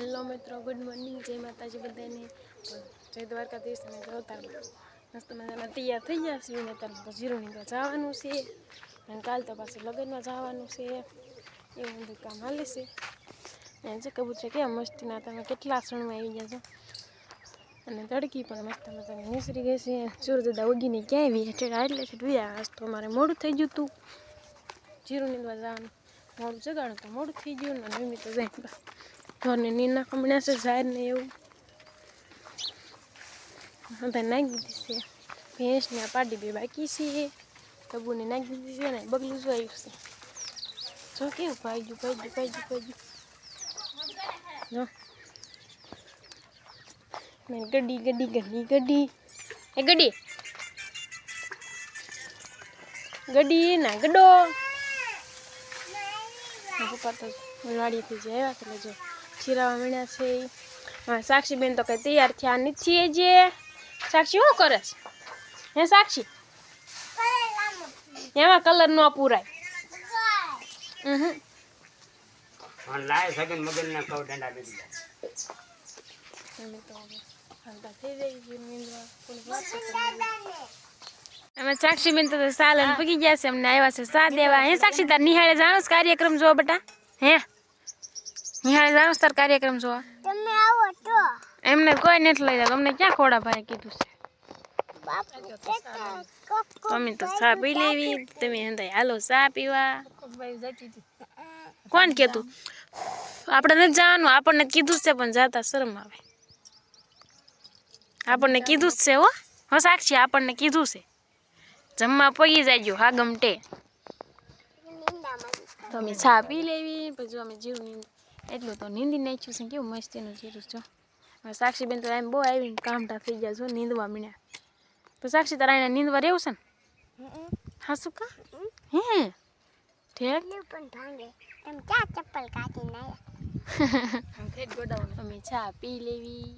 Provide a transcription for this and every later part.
Hello મિત્રો, good morning. જય માતાજી બધાને. જય દ્વારકાધીશ અને જય તારમાં મસ્ત મજાના તૈયાર થઈ ગયા છીએ. ને તાર તો જીરોની તો જવાનું છે. અને કાલ તો પાછું લગ્નમાં જવાનું છે. એવું બધું કામ હાલે છે. અને જે કબૂતર કેવા મસ્તીના તમે કેટલા ક્ષણમાં આવી ગયા છો. અને તડકી પણ મસ્ત મજાની નીસરી ગઈ છે. સૂરજદા ઉગીને ક્યાંય વી એટલે છે ડુયા આજ તો અમારે મોડું થઈ ગયું હતું. જીરોની દ્વારા જવાનું. મોડું જગાડું તો મોડું થઈ ગયું. ને મમ્મી તો જાય. બા ઘરને નીના કમણ્યા છે ઝાડ ને એવું બધા નાખી દીધી છે ભેંસને પાડી બે બાકી છે તબુને નાખી દીધી છે ને બગલું જો આવ્યું છે જો કેવું ભાગ્યું ભાગ્યું ભાગ્યું ભાગ્યું જો મેં ગડી ગડી ગડી ગડી એ ગડી ગડી ના ગડો પપ્પા તો વાડીથી જે આવ્યા એટલે જો ચીરાવા મળ્યા છે. સાક્ષીબેન સાક્ષી બેન તો કઈ તૈયાર થયા નથી જે. સાક્ષી શું કરે છે? હે સાક્ષી? એમાં કલર નો પૂરાય. પણ લાય સગન મગન ના કવ ડંડા અમે સાક્ષી બેન તો સાલન પગી ગયા છે અમને આવ્યા છે સા દેવા. હે સાક્ષી તાર નિહાળે જાણો કાર્યક્રમ જો બેટા? હે? નિહાળે જાણું તાર કાર્યક્રમ જોવા. તમે આવો તો. એમને કોઈ નથી લઈ જાવ અમને ક્યાં ખોડા ભાઈ કીધું છે? અમે તો ચા પી લેવી. તમે હંધાઈ હાલો ચા પીવા. કોણ કેતું આપણે નથી જવાનું. આપણને કીધું જ છે પણ જાતા શરમ આવે. આપણને કીધું જ છે હો. હો સાક્ષી આપણને કીધું છે. જમવા પગી જાયજો હા ગમટે. તો અમે ચા પી લેવી પછી અમે જીરું નીંદ. એટલું તો નીંદી નાખ્યું છે કેવું મસ્તીનું જીરું જો સાક્ષીબેન તો એમ બહુ આવીને કામટા થઈ ગયા છો નીંદવા મીણ્યા તો સાક્ષી તારા એને નીંદવા રહેવું છે ને? હા શું કા? હે? ઠેક? પણ ભાંગે. એમ ક્યાં ચપ્પલ કાઢી નાયા અમે ચા પી લેવી.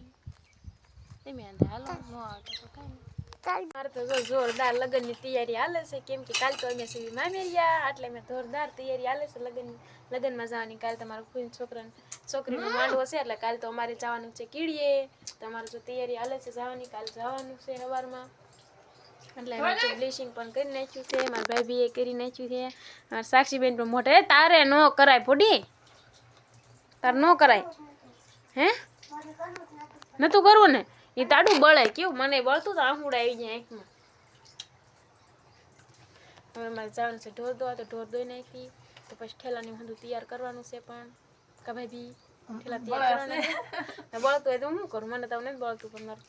તમે આંધે હાલો નો આવતો તો કાંઈ મારે તો જો જોરદાર લગ્નની તૈયારી હાલે છે. કેમ કે કાલ તો અમે સીવી મામેરિયા એટલે મેં જોરદાર તૈયારી હાલે છે લગ્ન લગ્નમાં જવાની. કાલ તમારો કોઈ છોકરાને છોકરીનો માંડવો છે એટલે કાલ તો અમારે જવાનું છે કીડીએ. તમારે જો તૈયારી હાલે છે જવાની કાલ જવાનું છે સવારમાં એટલે બ્લીચિંગ પણ કરી નાખ્યું છે મારા ભાઈ એ કરી નાખ્યું છે. મારા સાક્ષીબેન પણ મોટે. તારે ન કરાય ફોડી. તારે ન કરાય. હે? નતું કરવું ને? એ તાડું બળે કેવું? મને બળતું તો આંખુડા આવી જાય આંખમાં. હવે મારે જવાનું છે ઢોર દોવા તો ઢોર દોઈ નાખી. તો પછી ઠેલાની બધું તૈયાર કરવાનું છે પણ. કા ભાઈ બી ઠેલા તૈયાર કરવાના બળતું હોય તો હું કરું? મને તમને બળતું પણ મારે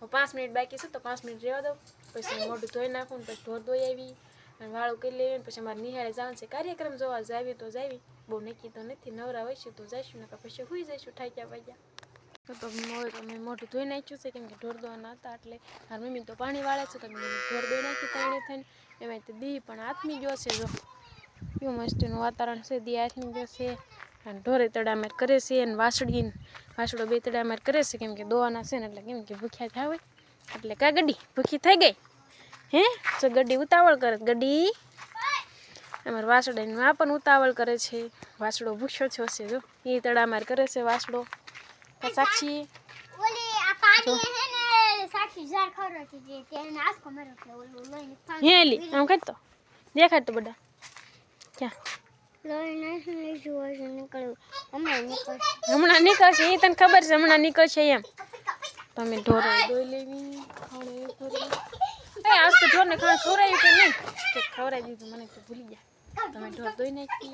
હું પાંચ મિનિટ બાકી છું તો પાંચ મિનિટ રહેવા દઉં. પછી મોઢું ધોઈ નાખું પછી ઢોર ધોઈ આવી. અને વાળું કરી લેવી પછી અમારે નિહાળે જવાનું છે. કાર્યક્રમ જોવા જાવી તો જાવી. બહુ નક્કી તો નથી નવરા હોઈશું તો જઈશું ને પછી સુઈ જઈશું ઠાક્યા વાગ્યા. તો તમે હવે તો મેં મોઢું ધોઈ નાખ્યું છે કેમ કે ઢોર ધોવાના હતા એટલે મારી મમ્મી તો પાણી વાળે છે તો મેં ઢોર ધોઈ નાખ્યું તાણે થઈને. એમાં તો દી પણ હાથમી ગયો છે જો. કેવું મસ્તીનું વાતાવરણ છે, દી હાથમી ગયો છે. અને ઢોરે તડામાર કરે છે અને વાસડીને વાસળો બે તડામાર કરે છે કેમ કે દોવાના છે ને એટલે કેમ કે ભૂખ્યા થાય એટલે કા ગડી? ભૂખી થઈ ગઈ? હે? જો ગડી ઉતાવળ કરે. ગડી? અમારે વાસડાની માં પણ ઉતાવળ કરે છે. વાસડો ભૂખ્યો થયો છે જો. એ તડામાર કરે છે વાસડો તો સાક્ષી? ઓલી આ પાણી હે ને સાક્ષી ઝાડ ખવડાવતી હતી તેને આસકો માર્યો એટલે ઓલું લઈને હે એલી આમ કાઢ તો. દેખાડ તો બધા. હમણાં નીકળશે. હમણાં નીકળશે એ તને ખબર છે હમણાં નીકળશે એમ. તમે ઢોરો દોઈ લેવી એ આજ તો ઢોરને ખાણ ખવડાવ્યું કે નહીં? કે ખવડાવી દીધું મને તો ભૂલી ગયા. તમે ઢોર દોઈ નાખી